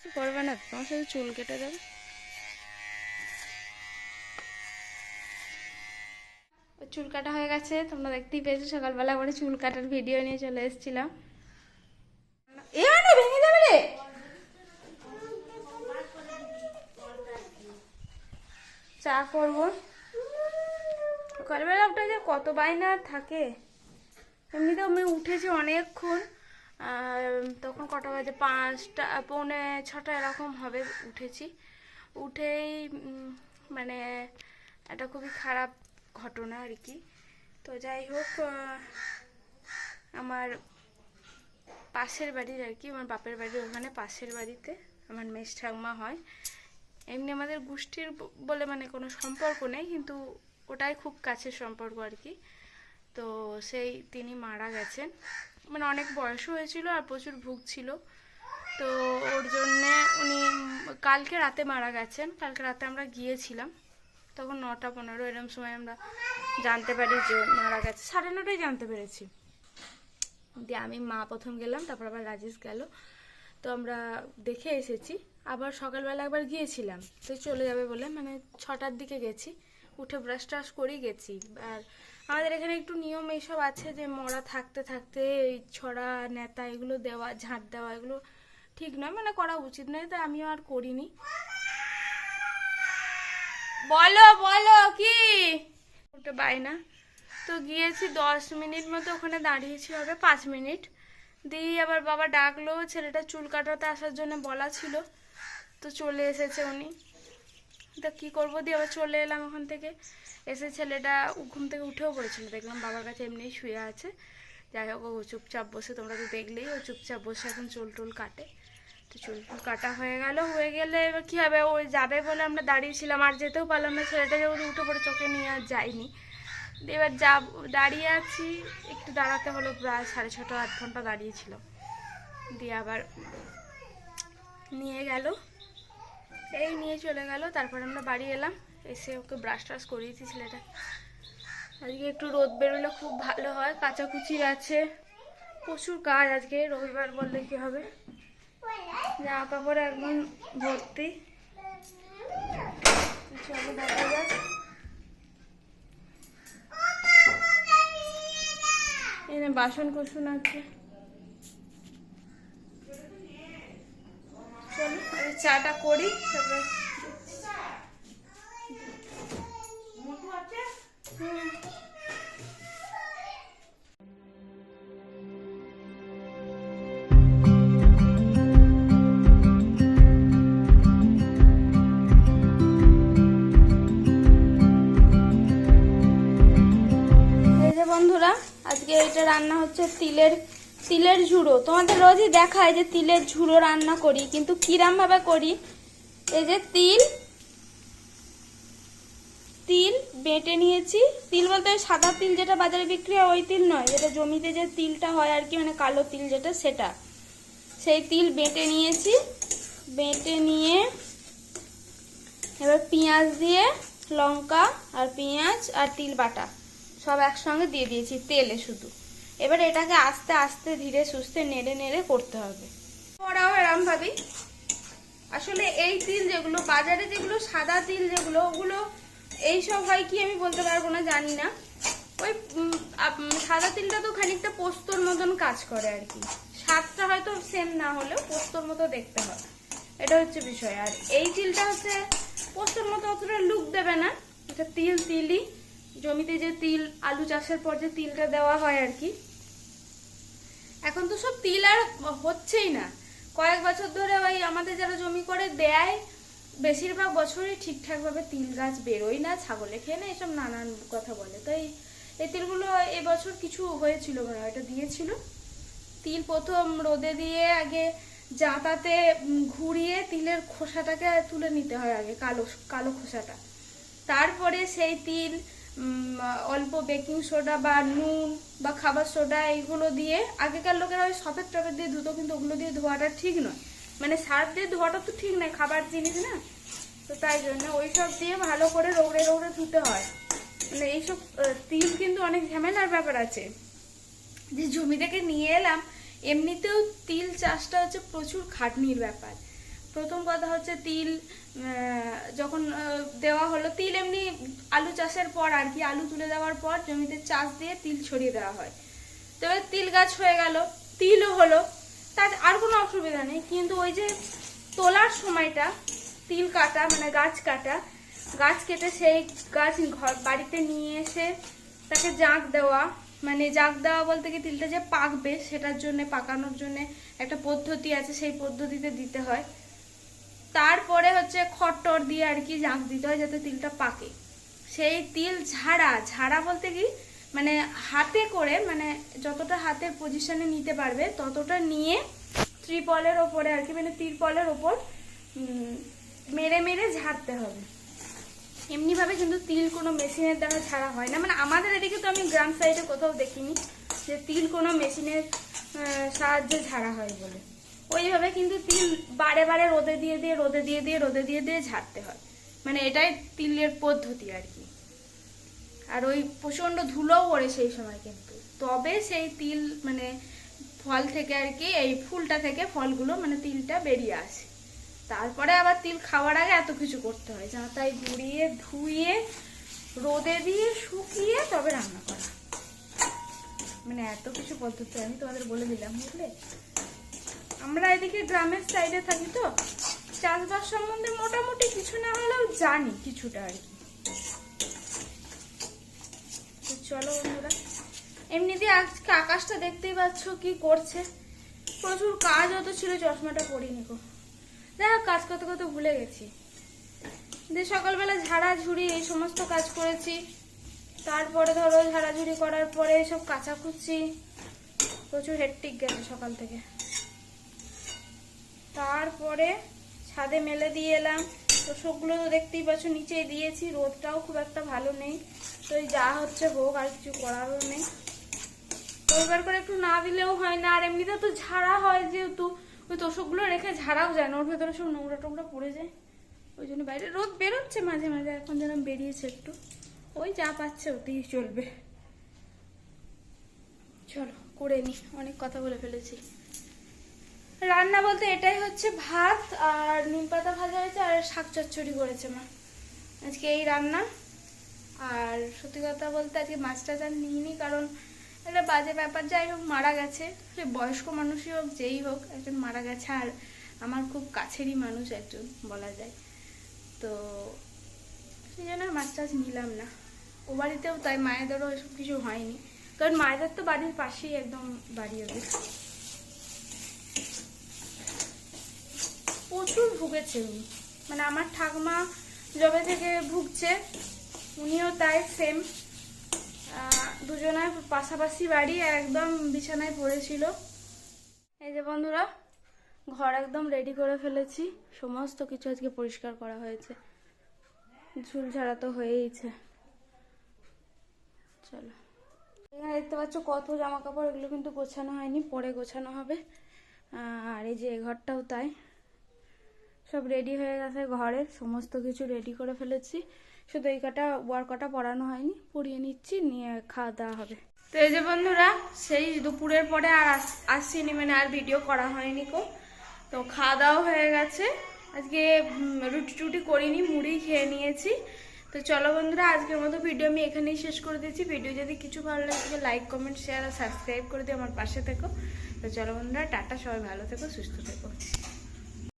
করবে না, তোমার শুধু চুল কেটে দেবে চুল কাটা হয়ে গেছে, তোমরা দেখতেই পেয়েছ, সকালবেলা একবারে চুল কাটার ভিডিও নিয়ে চলে এসেছিলাম। চা করব। সকালবেলা উঠে যে কত বাইনা থাকে। এমনিতে আমি উঠেছি অনেকক্ষণ। তখন কটা বাজে? পাঁচটা, পৌনে ছটা এরকম হবে উঠেছি। উঠেই মানে একটা খুবই খারাপ ঘটনা আর কি। তো যাই হোক আমার পাশের বাড়ির আর কি, আমার বাপের বাড়ির ওখানে পাশের বাড়িতে আমার মেস ঠাকমা হয়। এমনি আমাদের গোষ্ঠীর বলে মানে কোনো সম্পর্ক নেই, কিন্তু ওটাই খুব কাছের সম্পর্ক আর কি। তো সেই তিনি মারা গেছেন। মানে অনেক বয়সও হয়েছিল আর প্রচুর ভুগছিল। তো ওর জন্যে উনি কালকে রাতে মারা গেছেন। কালকে রাতে আমরা গিয়েছিলাম। তখন নটা পনেরো এরম সময় আমরা জানতে পারি যে মারা গেছে। সাড়ে নটায় জানতে পেরেছি। দিয়ে আমি মা প্রথম গেলাম, তারপর আবার রাজেশ গেল। তো আমরা দেখে এসেছি। আবার সকালবেলা একবার গিয়েছিলাম। তো চলে যাবে বলে মানে ছটার দিকে গেছি। উঠে ব্রাশ ট্রাশ করেই গেছি। আর আমাদের এখানে একটু নিয়ম এইসব আছে যে মরা থাকতে থাকতে এই ছড়া, নেতা এগুলো দেওয়া, ঝাঁট দেওয়া এগুলো ঠিক নয় মানে করা উচিত নয়, তাই আমিও আর করিনি। বলো বলো, কি? ওটা বায়না তো গিয়েছি দশ মিনিট মতো, ওখানে দাঁড়িয়েছি হবে পাঁচ মিনিট। দিয়ে আবার বাবা ডাকলো, ছেলেটা চুল কাটাতে আসার জন্য বলা ছিল। তো চলে এসেছে উনি। তা কী করব দিয়ে আবার চলে এলাম ওখান থেকে। এসে ছেলেটা ঘুম থেকে উঠেও পড়েছিল। দেখলাম বাবার কাছে এমনিই শুয়ে আছে। যাই হোক, ও চুপচাপ বসে, তোমরা তো দেখলেই ও চুপচাপ বসে এখন চুল টুল কাটে। তো চুল টুল কাটা হয়ে গেল। হয়ে গেলে এবার কী হবে? ও যাবে বলে আমরা দাঁড়িয়েছিলাম। আর যেতেও পারলাম না। ছেলেটা যখন উঠে পড়ে চোখে নিয়ে আর যাইনি। এবার যা দাঁড়িয়ে আছি। একটু দাঁড়াতে হলো প্রায় সাড়ে ছটা, আধ ঘণ্টা দাঁড়িয়েছিলাম। দিয়ে আবার নিয়ে গেল। এই নিয়ে চলে গেল, তারপর আমরা বাড়ি এলাম, এসে ওকে ব্রাশ ট্রাশ করিয়েছি ছেলেটা। আজকে একটু রোদ বেরোলে খুব ভালো হয় কাচাকুচি আছে, প্রচুর কাজ আজকে, রবিবার বললে কি হবে? জামা কাপড় একদম ভর্তি। দেখা বাসন কুসুন আছে চলো আমি চাটা করি। তারপরে বন্ধুরা আজকে এটা রান্না হচ্ছে তিলের তিলের ঝুড়ো। তোমাদের রোজই দেখায় যে তিলের ঝুড়ো রান্না করি, কিন্তু কিরাম ভাবে করি? এই যে তিল তিল বেটে নিয়েছি। তিল বলতে সাদা তিল যেটা বাজারে বিক্রি হয়, ওই তিল নয়। যেটা জমিতে যে তিলটা হয় আর কি মানে কালো তিল যেটা, সেটা। সেই তিল বেটে নিয়েছি। বেটে নিয়ে এবার পেঁয়াজ দিয়ে লঙ্কা আর পেঁয়াজ আর তিল বাটা সব একসঙ্গে দিয়ে দিয়েছি, তেলে শুধু। এবার এটাকে আস্তে আস্তে ধীরে সুস্থে নেড়ে নেড়ে করতে হবে। ওরাও এরম ভাবি আসলে এই তিল যেগুলো, বাজারে যেগুলো, সাদা তিল যেগুলো, ওগুলো এইসব হয় কি আমি বলতে পারব না, জানি না। ওই সাদা তিলটা তো খানিকটা পোস্তর মতন কাজ করে আর কি। স্বাদটা হয়তো সেম না হলেও পোস্তর মতো দেখতে হয় এটা হচ্ছে বিষয়। আর এই তিলটা হচ্ছে, পোস্তর মতো অতটা লুক দেবে না। এটা তিল, তিলই। জমিতে যে তিল, আলু চাষের পর যে তিলটা দেওয়া হয় আর কি এখন তো সব তিল আর হচ্ছেই না। কয়েক বছর ধরে ওই আমাদের যারা জমি করে দেয়, বেশিরভাগ বছরই ঠিকঠাকভাবে তিল গাছ বেরোয় না, ছাগলে খেয়ে না, এসব নানান কথা বলে। তো এই তিলগুলো এবছর কিছু হয়েছিল মানে এটা দিয়েছিল। তিল প্রথম রোদে দিয়ে আগে জাঁতাতে ঘুরিয়ে তিলের খোসাটাকে তুলে নিতে হয় আগে, কালো কালো খোসাটা। তারপরে সেই তিল অল্প বেকিং সোডা বা নুন বা খাবার সোডা এইগুলো দিয়ে আগেকার লোকেরা ওই সফেদ টফেদ দিয়ে ধুতো, কিন্তু ওগুলো দিয়ে ধোয়াটা ঠিক নয়। মানে সার্ফ দিয়ে ধোয়াটা তো ঠিক নয়, খাবার জিনিস না। তো তাই জন্য ওই সব দিয়ে ভালো করে রোগড়ে রোগড়ে ধুতে হয়। মানে এইসব তিল কিন্তু অনেক ঝামেলার ব্যাপার আছে। যে জমি থেকে নিয়ে এলাম, এমনিতেও তিল চাষটা হচ্ছে প্রচুর খাটনির ব্যাপার। প্রথম কথা হচ্ছে তিল যখন দেওয়া হলো, তিল এমনি আলু চাষের পর আর কি, আলু তুলে দেওয়ার পর জমিতে চাষ দিয়ে তিল ছড়িয়ে দেওয়া হয়। তো এবার তিল গাছ হয়ে গেল, তিলও হলো, তার আর কোনো অসুবিধা নেই, কিন্তু ওই যে তোলার সময়টা, তিল কাটা মানে গাছ কাটা, গাছ কেটে সেই গাছ ঘর, বাড়িতে নিয়ে এসে তাকে জাঁক দেওয়া মানে জাঁক দেওয়া বলতে কি তিলটা যে পাকবে, সেটার জন্য, পাকানোর জন্য একটা পদ্ধতি আছে, সেই পদ্ধতিতে দিতে হয়। তারপরে হচ্ছে খট্টর দিয়ে আর কি জাঁক দিতে হয় যাতে তিলটা পাকে। সেই তিল ঝাড়া ঝাড়া বলতে কি? মানে হাতে করে মানে যতটা হাতের পজিশনে নিতে পারবে, ততটা নিয়ে ত্রিপলের ওপরে আর কি মানে তিরপলের ওপর মেরে মেরে ঝাড়তে হবে। এমনিভাবে কিন্তু তিল কোনো মেশিনের দ্বারা ছাড়া হয় না। মানে আমাদের এদিকে তো আমি গ্রাম সাইডে কোথাও দেখিনি যে তিল কোনো মেশিনের সাহায্যে ঝাড়া হয় বলে। ওইভাবে কিন্তু তিল বারে বারে রোদে দিয়ে দিয়ে, রোদে দিয়ে দিয়ে, রোদে দিয়ে দিয়ে ঝাড়তে হয়। মানে এটাই তিলের পদ্ধতি আর কি। আর ওই প্রচণ্ড ধুলোও পড়ে সেই সময় কিন্তু। তবে সেই তিল মানে ফল থেকে আর কি, এই ফুলটা থেকে ফলগুলো মানে তিলটা বেরিয়ে আসে। তারপরে আবার তিল খাওয়ার আগে এত কিছু করতে হয় যা তাই গুঁড়িয়ে, ধুয়ে, রোদে দিয়ে শুকিয়ে তবে রান্না করা। মানে এত কিছু পদ্ধতি আমি তোমাদের বলে দিলাম, বুঝলে? আমরা এদিকে গ্রামের সাইডে থাকি তো। চাষবাস সম্বন্ধে মোটামুটি কিছু না হলেও জানি কিছুটা আর কি। চলো বন্ধুরা, এমনিতে আজকে আকাশটা দেখতেই পাচ্ছ কি করছে। প্রচুর কাজ হতো ছিল, চশমাটা পরিনি গো। দেখ কাজ করতে করতে ভুলে গেছি। দিয়ে সকালবেলা ঝাড়াঝুড়ি, এই সমস্ত কাজ করেছি। তারপরে ধরো ঝাড়াঝুড়ি করার পরে সব কাচাকুচি। প্রচুর হেডটিক গেছে সকাল থেকে। তারপরে ছাদে মেলে দিয়ে এলাম। তো সবগুলো তো দেখতেই পাচ্ছ নিচে দিয়েছি। রোদটাও খুব একটা ভালো নেই। তো যা হচ্ছে হোক আর কিছু করারও নেই। তো এবার করে একটু না দিলেও হয় না। আর এমনিতে তো ঝাড়া হয় যেহেতু, ওই তোষকগুলো রেখে ঝাড়াও যায় না। ওর ভেতরে সব নোংরা টোংরা পড়ে যায়। ওই জন্য বাইরে রোদ বেরোচ্ছে মাঝে মাঝে। এখন যেন বেরিয়েছে একটু। ওই যা পাচ্ছে, ওতেই চলবে। চলো, করে নি। অনেক কথা বলে ফেলেছি। রান্না বলতে এটাই হচ্ছে ভাত আর নিম পাতা ভাজা হয়েছে আর শাক চচ্চড়ি করেছে মা। আজকে এই রান্না। আর সত্যি কথা বলতে আজকে মাছ টাছ আর নিইনি কারণ একটা বাজে ব্যাপার, যাই হোক, মারা গেছে। সে বয়স্ক মানুষই হোক, যেই হোক, একজন মারা গেছে আর আমার খুব কাছেরই মানুষ একজন বলা যায়। তো সেই জন্য আর মাছ টাছ নিলাম না। ও বাড়িতেও তাই, মায়েদেরও এসব কিছু হয়নি। কারণ মায়েদের তো বাড়ির পাশেই একদম বাড়ি ওদের। প্রচুর ভুগেছে উনি। মানে আমার ঠাকুমা জবে থেকে ভুগছে, উনিও তাই সেম দুজনের পাশাপাশি বাড়ি একদম বিছানায় পড়েছিল। এই যে বন্ধুরা, ঘর একদম রেডি করে ফেলেছি। সমস্ত কিছু আজকে পরিষ্কার করা হয়েছে। ঝুল ঝাড়া তো হয়েইছে। চলো। এখানে দেখতে পাচ্ছ কত জামা কাপড় এগুলো কিন্তু গোছানো হয়নি, পরে গোছানো হবে। আর এই যে এ ঘরটাও তাই। সব রেডি হয়ে গেছে ঘরের, সমস্ত কিছু রেডি করে ফেলেছি। শুধু এই কটা ওয়ার কটা পরানো হয়নি পরিয়ে নিচ্ছি, নিয়ে খাওয়া দাওয়া হবে। তো এই যে বন্ধুরা, সেই দুপুরের পরে আর আস- আসছিনি মানে আর ভিডিও করা হয়নি কো। তো খাওয়া দাওয়া হয়ে গেছে। আজকে রুটি টুটি করিনি, মুড়ি খেয়ে নিয়েছি। তো চলো বন্ধুরা, আজকের মতো ভিডিও আমি এখানেই শেষ করে দিচ্ছি। ভিডিও যদি কিছু ভালো লাগে লাইক কমেন্ট শেয়ার আর সাবস্ক্রাইব করে দিয়ে আমার পাশে থেকো। তো চলো বন্ধুরা, টাটা, সবাই ভালো থেকো, সুস্থ থেকো।